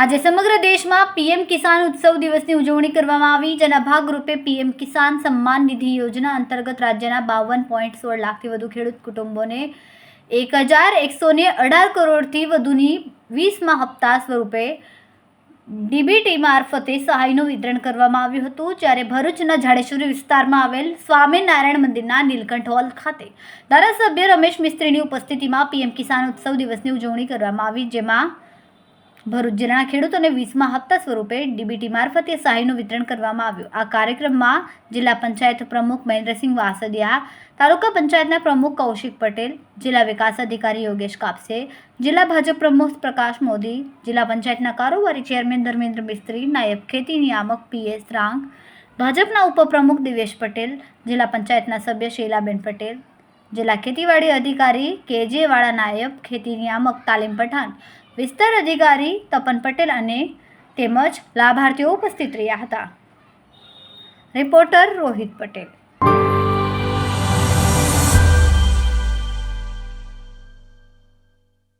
આજે સમગ્ર દેશમાં પીએમ કિસાન ઉત્સવ દિવસની ઉજવણી કરવામાં આવી, જેના ભાગરૂપે પીએમ કિસાન સન્માન નિધિ યોજના અંતર્ગત રાજ્યના બાવન પોઈન્ટ સોળ લાખથી વધુ ખેડૂત કુટુંબોને એક હજાર એકસો ને અઢાર કરોડથી વધુની વીસમાં હપ્તા સ્વરૂપે ડીબીટી મારફતે સહાયનું વિતરણ કરવામાં આવ્યું હતું. જ્યારે ભરૂચના જાડેશ્વરી વિસ્તારમાં આવેલ સ્વામિનારાયણ મંદિરના નીલકંઠ હોલ ખાતે ધારાસભ્ય રમેશ મિસ્ત્રીની ઉપસ્થિતિમાં પીએમ કિસાન ઉત્સવ દિવસની ઉજવણી કરવામાં આવી, જેમાં ભરૂચ જિલ્લાના ખેડૂતોને વીસમાં હપ્તા સ્વરૂપે ડીબીટી મારફતે સહાયનું વિતરણ કરવામાં આવ્યું. આ કાર્યક્રમમાં જિલ્લા પંચાયત પ્રમુખ મહેન્દ્રસિંહ વાસદિયા, તાલુકા પંચાયતના પ્રમુખ કૌશિક પટેલ, જિલ્લા વિકાસ અધિકારી યોગેશ કાપસે, જિલ્લા ભાજપ પ્રમુખ પ્રકાશ મોદી, જિલ્લા પંચાયતના કારોબારી ચેરમેન ધર્મેન્દ્ર મિસ્ત્રી, નાયબ ખેતી નિયામક પીએસ રાંગ, ભાજપના ઉપપ્રમુખ દિવેશ પટેલ, જિલ્લા પંચાયતના સભ્ય શૈલાબેન પટેલ, જિલ્લા ખેતીવાડી અધિકારી કેજે વાળા નાયબ ખેતી નિયામક તાલીમ પઠાણ વિસ્તાર અધિકારી તપન પટેલ અને તેમજ લાભાર્થીઓ ઉપસ્થિત રહ્યા હતા. રિપોર્ટર રોહિત પટેલ.